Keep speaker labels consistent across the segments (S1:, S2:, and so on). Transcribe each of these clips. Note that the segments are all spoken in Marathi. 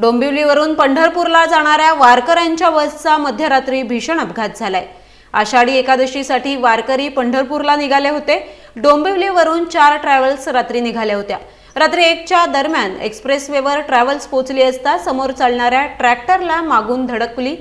S1: डोंबिवलीवरून पंढरपूरला जाणाऱ्या वारकऱ्यांच्या बसचा मध्यरात्री भीषण अपघात झालाय. आषाढी एकादशीसाठी वारकरी पंढरपूरला निघाले होते. डोंबिवलीवरून चार ट्रॅव्हल्स रात्री निघाल्या होत्या. रात्री एकच्या दरम्यान एक्सप्रेसवेवर ट्रॅव्हल्स पोहोचली असता समोर चालणाऱ्या ट्रॅक्टरला मागून धडकली.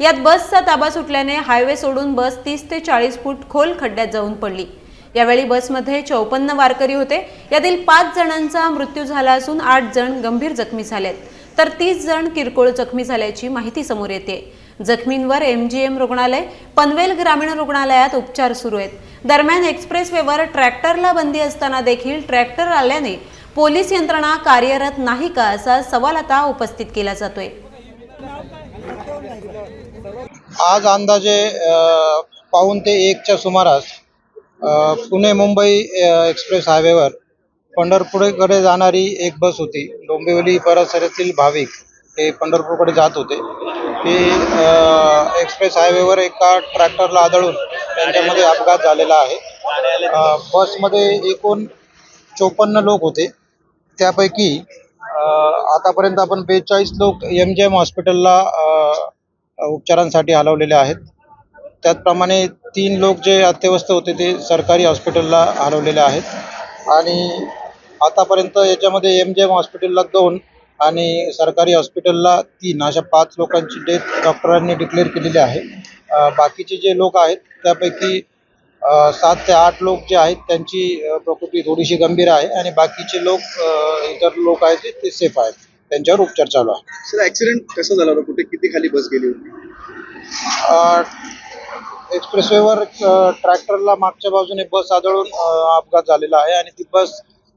S1: यात बसचा ताबा सुटल्याने हायवे सोडून बस तीस ते चाळीस फूट खोल खड्ड्यात जाऊन पडली. यावेळी बसमध्ये चौपन्न वारकरी होते. यातील पाच जणांचा मृत्यू झाला असून आठ जण गंभीर जखमी झालेत. तर तीस जण किरकोळ जखमी झाल्याची माहिती समोर येते. जखमींवर एम जी एम रुग्णालय पनवेल ग्रामीण रुग्णालयात उपचार सुरू आहेत. दरम्यान एक्सप्रेसवेवर ट्रॅक्टरला बंदी असताना देखील ट्रॅक्टर आल्याने पोलीस यंत्रणा कार्यरत नाही का असा सवाल आता उपस्थित केला जातोय.
S2: आज अंदाजे पाऊन ते एकच्या सुमारास पुणे मुंबई एक्सप्रेस हायवेवर पंढरपूरकडे जाणारी एक बस होती. डोंबिवली परिसरातील भाविक हे पंढरपूरकडे जात होते. ते एक्सप्रेस हायवेवर एका ट्रॅक्टरला आदळून त्यांच्यामध्ये अपघात झालेला आहे. बसमध्ये एकूण चोपन्न लोक होते. त्यापैकी आतापर्यंत आपण बेचाळीस लोक एम जी एम हॉस्पिटलला उपचारांसाठी हलवलेले आहेत. त्याचप्रमाणे तीन लोक जे अत्यवस्थ होते ते सरकारी हॉस्पिटलला हलवलेले आहेत. आणि आतापर्यंत याच्यामध्ये एम जी एम हॉस्पिटलला दोन आणि सरकारी हॉस्पिटलला तीन. अशा पाच लोकांची डेथ डॉक्टरांनी डिक्लेअर केलेली आहे. बाकीचे जे लोक आहेत त्यापैकी सात ते आठ लोक जे आहेत त्यांची प्रकृती थोडीशी गंभीर आहे आणि बाकीचे लोक इतर लोक आहेत ते- ते सेफ आहेत. त्यांच्यावर उपचार चालू आहे.
S3: सर ऍक्सिडेंट कसं झाला होता? कुठे किती खाली बस गेली होती?
S2: एक्सप्रेसवेवर ट्रॅक्टरला मागच्या बाजूने बस आदळून अपघात झालेला आहे आणि ती बस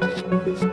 S2: Thank you.